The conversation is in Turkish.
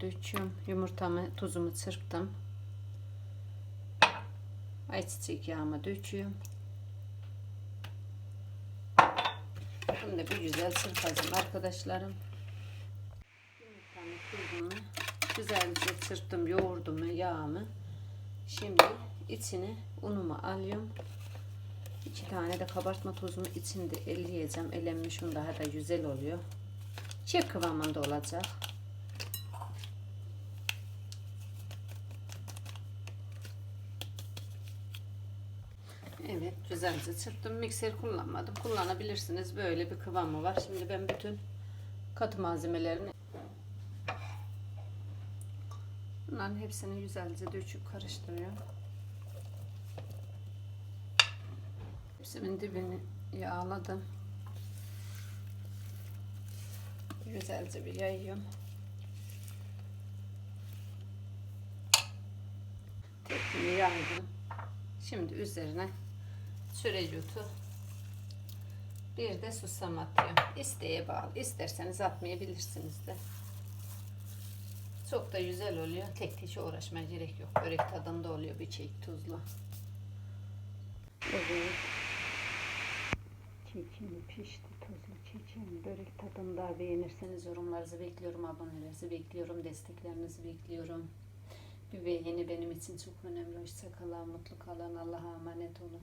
döküyorum. Yumurtamı, tuzumu çırptım. Ayçiçek yağımı döküyorum. Bunu da bir güzel çırpacağım arkadaşlarım. Yumurtamı, tuzumu güzelce çırptım, yoğurdumu, yağımı. Şimdi içine unumu alıyorum. İki tane de kabartma tozunu içinde eleyeceğim. Elenmiş un daha da güzel oluyor. Çiğ kıvamında olacak. Evet güzelce çırptım. Mikser kullanmadım. Kullanabilirsiniz. Böyle bir kıvamı var. Şimdi ben bütün katı malzemelerini bunların hepsini güzelce döküp karıştırıyorum. Hepsinin dibini yağladım. Güzelce bir yayıyorum. Tepkimi yaydım. Şimdi üzerine sürecutu bir de susam atıyorum. İsteğe bağlı. İsterseniz atmayabilirsiniz de. Çok da güzel oluyor. Tek tek uğraşmaya gerek yok. Börek tadında oluyor bir çek tuzlu. Evet. Kekim pişti. Tuzlu kekim. Börek tadında beğenirseniz yorumlarınızı bekliyorum. Abonelerinizi bekliyorum. Desteklerinizi bekliyorum. Bir beğeni benim için çok önemli. Hoşçakalın. Mutlu kalın. Allah'a emanet olun.